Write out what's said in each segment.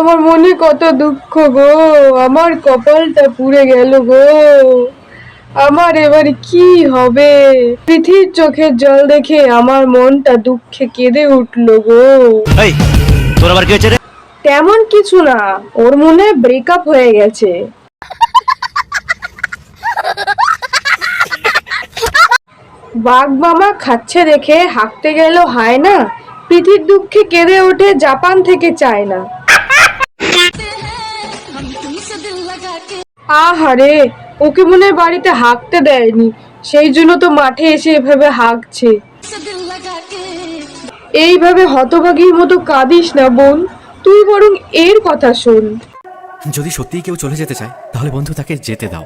আমার মনে কত দুঃখ গো। আমার কপালটা পুড়ে গেল গো। আমার এবার কি হবে? পৃথিবীর চোখের জল দেখে আমার মনটা দুঃখে কেঁদে উঠল গো। তোর আবার কি হয়েছে রে? তেমন কিছু না ওর মনে ব্রেকআপ হয়ে গেছে। বাঘ মামা খাচ্ছে দেখে হাঁকতে গেল হায় না পৃথিবীর দুঃখে কেঁদে ওঠে জাপান থেকে চায় না আহারে ওকে মনে বাড়িতে হাঁকতে দেয়নি। সেই জন্য তো মাঠে এসে এভাবে হাঁকছে। এইভাবে হতভাগীর মতো কাঁদিস না বোন। তুই বরং এর কথা শোন। যদি সত্যিই কেউ চলে যেতে চায় তাহলে বন্ধু তাকে যেতে দাও।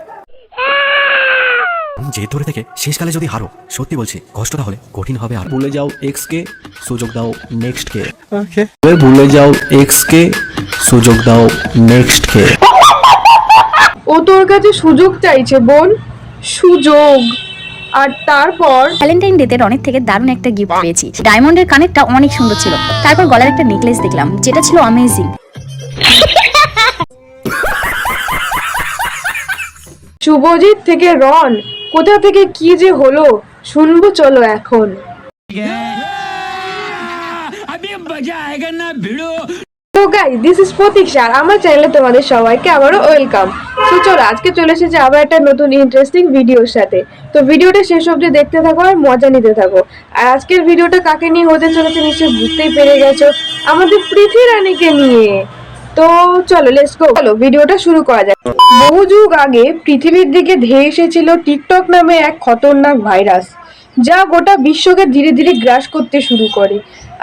যে ধরে থেকে শেষকালে যদি হারো সত্যি বলছি কষ্টটা হলে কঠিন হবে আর ভুলে যাও এক্স কে সুযোগ দাও নেক্সট কে ভুলে যাও এক্স কে সুযোগ দাও নেক্সট কে ও তোর কাছে সুযোগ চাইছে বোন। সুযোগ। আর তারপর? ভ্যালেন্টাইন ডেতে রনের থেকে দারুণ একটা গিফট পেয়েছি। ডায়মন্ডের কানেরটা অনেক সুন্দর ছিল। তারপর গলার একটা নেকলেস দেখলাম যেটা ছিল অ্যামেজিং শুভজিৎ থেকে রন কোথা থেকে কি যে হলো শুনব চলো এখন। তো গাইস দিস ইজ প্রতীক্ষা আর আমার চ্যানেলে তোমাদের সবাইকে আবারও ওয়েলকাম তো চলো, আজকে চলে এসেছে আবার একটা নতুন ইন্টারেস্টিং ভিডিওর সাথে। তো ভিডিওটা শেষ অবধি দেখতে থাকো আর মজা নিতে থাকো। আর আজকের ভিডিওটা কাকে নিয়ে চলেছে বুঝতেই পেরে আমাদের রানীকে নিয়ে। তো চলো ভিডিওটা শুরু করা বহু যুগ আগে পৃথিবীর দিকে ধেয়ে এসেছিল টিকটক নামে এক খতরনাক ভাইরাস, যা গোটা বিশ্বকে ধীরে ধীরে গ্রাস করতে শুরু করে।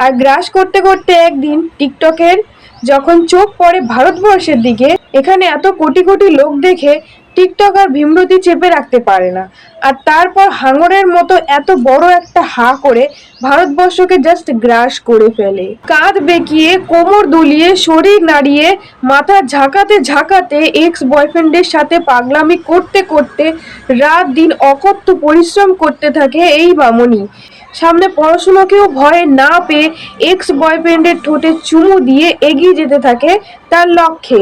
আর গ্রাস করতে করতে একদিন টিকটকের যখন চোখ পড়ে ভারতবর্ষের দিকে, এখানে এত কোটি কোটি লোক দেখে টিকটক আর ভীমরতি চেপে রাখতে পারে না। আর তারপর হাঙরের মতো এত বড় একটা হা করে ভারতবর্ষকে জাস্ট গ্রাস করে ফেলে। কাঁধ বেঁকিয়ে, কোমর দুলিয়ে, শরীর নাড়িয়ে, মাথা ঝাঁকাতে ঝাঁকাতে এক্স বয়ফ্রেন্ডের সাথে পাগলামি করতে করতে রাত দিন অকথ্য পরিশ্রম করতে থাকে এই বামনি। সামনে পড়াশোনাকেও ভয় না পেয়ে এক্স বয়ফ্রেন্ডের ঠোঁটে চুমু দিয়ে এগিয়ে যেতে থাকে তার লক্ষ্যে।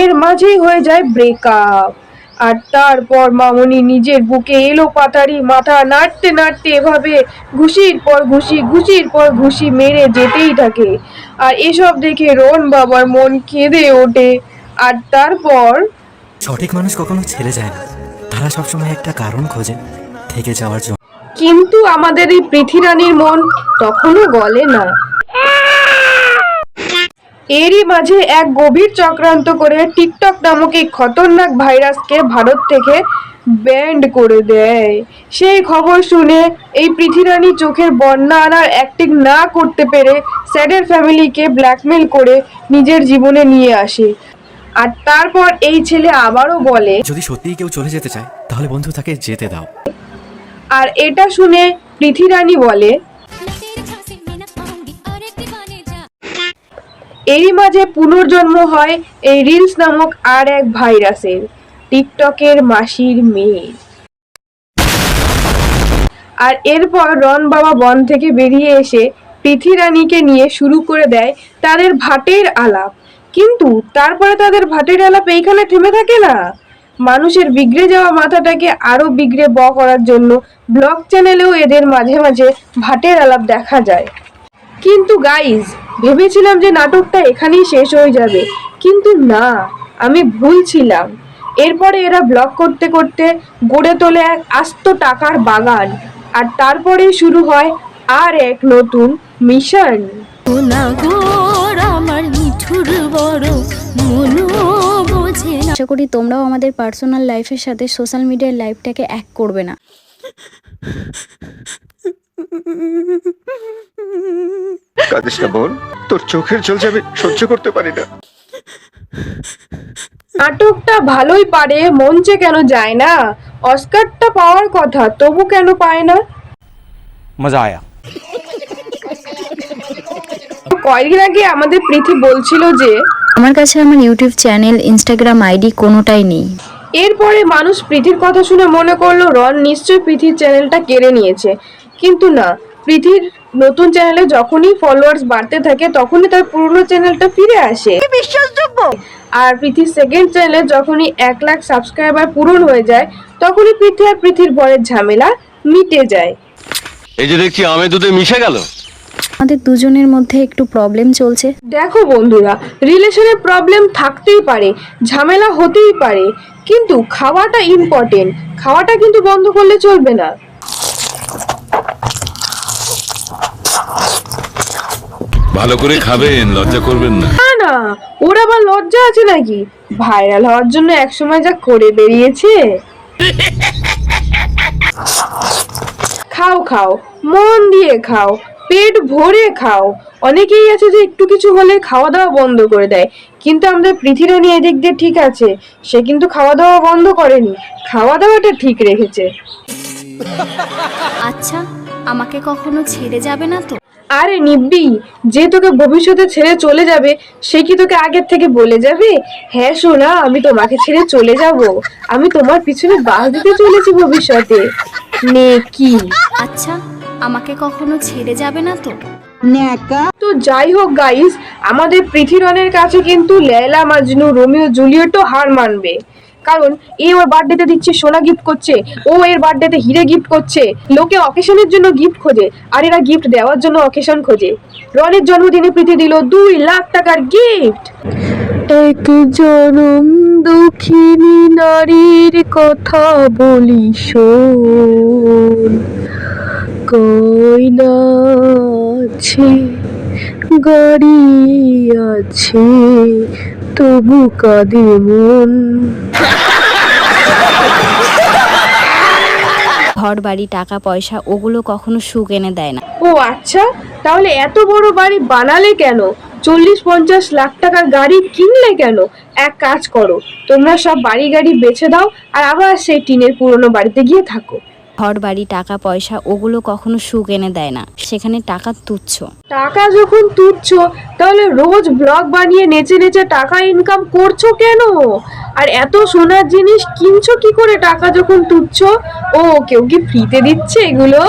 এর মাঝেই হয়ে যায় ব্রেকআপ আর তারপর মামনি নিজের বুকে এলো পাতারি মাথা নাড়তে নাড়তে এভাবে ঘুষির পর ঘুষি, ঘুষির পর ঘুষি মেরে যেতেই থাকে। আর এসব দেখে রন বাবার মন কেঁদে ওঠে। আর তারপর সঠিক মানুষ কখনো ছেড়ে যায় না। তারা সবসময় একটা কারণ খোঁজে, থেকে যাওয়ার জন্য। কিন্তু আমাদের এই পৃথিরানীর মন তখনও গলে না। এরই মাঝে এক গভীর চক্রান্ত করে টিকটক নামক এই খতরনাক ভাইরাসকে ভারত থেকে ব্যান্ড করে দেয়। সেই খবর শুনে এই পৃথিরানী চোখের বন্যা আনার অ্যাক্টিং না করতে পেরে স্যাডের ফ্যামিলিকে ব্ল্যাকমেল করে নিজের জীবনে নিয়ে আসে। আর তারপর এই ছেলে আবারও বলে, যদি সত্যিই কেউ চলে যেতে চায়, তাহলে বন্ধু তাকে যেতে দাও। আর এটা শুনে পৃথিরানী বলে, এরই মাঝে পুনর্জন্ম হয় এই রিলস নামক আর এক ভাইরাসের, টিকটকের মাসির মেয়ে। আর এরপর রন বাবা বন থেকে বেরিয়ে এসে পৃথিরানীকে নিয়ে শুরু করে দেয় তাদের ভাটের আলাপ। কিন্তু তারপরে তাদের ভাটের আলাপ এইখানে থেমে থাকে না। মানুষের বিগড়ে যাওয়া মাথাটাকে আরও বিগড়ে ব করার জন্য ব্লগ চ্যানেলেও এদের মাঝে মাঝে ভাটের আলাপ দেখা যায়। কিন্তু গাইজ ভেবেছিলাম যে নাটকটা এখানেই শেষ হয়ে যাবে। কিন্তু না, আমি ভুল ছিলাম। এরপরে এরা ব্লগ করতে করতে গড়ে তোলে এক আস্ত টাকার বাগান। আর তারপরেই শুরু হয় আর এক নতুন মিশন আমার মিঠুর বড় মনো আশা করি তোমরাও আমাদের পার্সোনাল লাইফের সাথে সোশ্যাল মিডিয়ার লাইফটাকে এক করবে না। কাঁদিস না বোন তোর চোখের জল যাবে সহ্য করতে পারি না। নাটকটা ভালোই পারে মঞ্চে কেন যায় না? অস্কারটা পাওয়ার কথা তবু কেন পায় না? মজা আয়া। কয়েকদিন আগে আমাদের প্রীতি বলছিল যে আমার কাছে আমার ইউটিউব চ্যানেল ইনস্টাগ্রাম আইডি কোনোটাই নেই। এরপরে মানুষ প্রীতির কথা শুনে মনে করল রন নিশ্চয়ই প্রীতির চ্যানেলটা কেড়ে নিয়েছে। কিন্তু না প্রীতির নতুন চ্যানেলে যখনই ফলোয়ার্স বাড়তে থাকে তখনই তার পুরনো চ্যানেলটা ফিরে আসে। বিশ্বাসযোগ্য? আর পৃথির সেকেন্ড চ্যানেলে যখনই এক লাখ সাবস্ক্রাইবার পূরণ হয়ে যায় তখনই পৃথি আর পৃথির বরের ঝামেলা মিটে যায়। এই যে দেখছি আমে দুধে মিশে গেল। আমাদের দুজনের মধ্যে একটু প্রবলেম চলছে। দেখো বন্ধুরা রিলেশনে প্রবলেম থাকতেই পারে ঝামেলা হতেই পারে কিন্তু খাওয়াটা ইম্পর্টেন্ট খাওয়াটা কিন্তু বন্ধ করলে চলবে না। ভালো করে খাবেন লজ্জা করবেন না। না না ওর আবার লজ্জা আছে নাকি? ভাইরাল হওয়ার জন্য একসময় যা করে বেরিয়েছে। খাও খাও মন দিয়ে খাও। পেট ভরে খাও। অনেকেই আছে যে একটু কিছু হলে খাওয়া দাওয়া বন্ধ করে দেয়। কিন্তু আমাদের পৃথিরানী এদিক দিয়ে ঠিক আছে। সে কিন্তু খাওয়া দাওয়া বন্ধ করেনি। খাওয়া দাওয়াটা ঠিক রেখেছে। আচ্ছা আমাকে কখনো ছেড়ে যাবে না তো? আরে নিব্বি যে তোকে ভবিষ্যতে ছেড়ে চলে যাবে সে কি তোকে আগের থেকে বলে যাবে? হ্যাঁ সোনা আমি তোমাকে ছেড়ে চলে যাব। আমি তোমার পিছনে বাস দিতে চলেছি ভবিষ্যতে। নে কি? আচ্ছা আমাকে কখনো ছেড়ে যাবে না তো? তো যাই হোক গাইস আমাদের পৃথিরনের কাছে কিন্তু লেলা মাজনু রোমিও জুলিয়েটও হার মানবে। কারণ এ ওর বার্থডেতে দিচ্ছে সোনা গিফট করছে ও এর বার্থডেতে হিরে গিফট করছে লোকে অকেশনের জন্য গিফট খোঁজে আর এরা গিফট দেওয়ার জন্য অকেশন খোঁজে। রনের জন্মদিনে প্রীতি দিল দুই লাখ টাকার গিফট এক জনম দুঃখিনী নারীর কথা বলি শোন। কইনা আছে গাড়ি আছে তবু কাঁদে মন। ঘর বাড়ি টাকা পয়সা ওগুলো কখনো সুখ এনে দেয় না। ও আচ্ছা তাহলে এত বড় বাড়ি বানালে কেন? চল্লিশ পঞ্চাশ লাখ টাকার গাড়ি কিনলে কেন? এক কাজ করো তোমরা সব বাড়ি গাড়ি বেছে দাও আর আবার সেই টিনের পুরনো বাড়িতে গিয়ে থাকো। ঘর বাড়ি টাকা, পয়সা, ওগুলো কখনো সুখ এনে দেয় না। সেখানে টাকা তুচ্ছ। টাকা যখন তুচ্ছ, তাহলে রোজ ব্লগ বানিয়ে নেচে নেচে টাকা ইনকাম করছ কেন? আর এত সোনার জিনিস কিনছো কি করে টাকা যখন তুচ্ছ ও কেউ কি ফ্রিতে দিচ্ছে এগুলো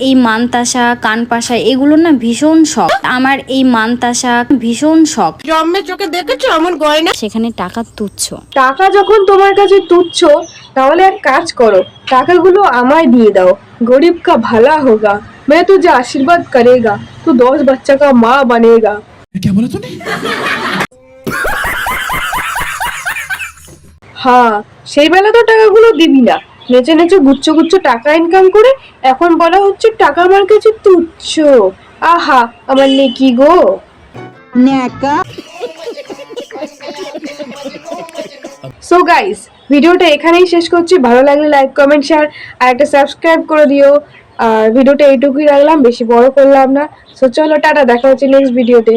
এই মানতাসা কানপাশা এগুলো না ভীষণ শখ আমার এই মানতাসা ভীষণ শখ জন্মে চোখে দেখেছো এমন গয়না সেখানে টাকা তুচ্ছ টাকা যখন তোমার কাছে তুচ্ছ তাহলে এক কাজ করো টাকাগুলো আমায় দিয়ে দাও গরিব কা ভালা হোগা मैं तुझे आशीर्वाद करेगा तू दस बच्चा का माँ बनेगा হ্যাঁ সেই বেলা তো টাকাগুলো দিবি না। নেচে নেচে গুচ্ছ গুচ্ছ টাকা ইনকাম করে এখন বলা হচ্ছে টাকা আমার কাছে তুচ্ছ। আহা আমার নেকি গো। ন্যাকা। সো গাইস ভিডিওটা এখানেই শেষ করছি। ভালো লাগলে লাইক কমেন্ট শেয়ার আর একটা সাবস্ক্রাইব করে দিও। আর ভিডিওটা এইটুকুই রাখলাম বেশি বড় করলাম না। সো চলো টাটা দেখা হচ্ছে নেক্সট ভিডিওতে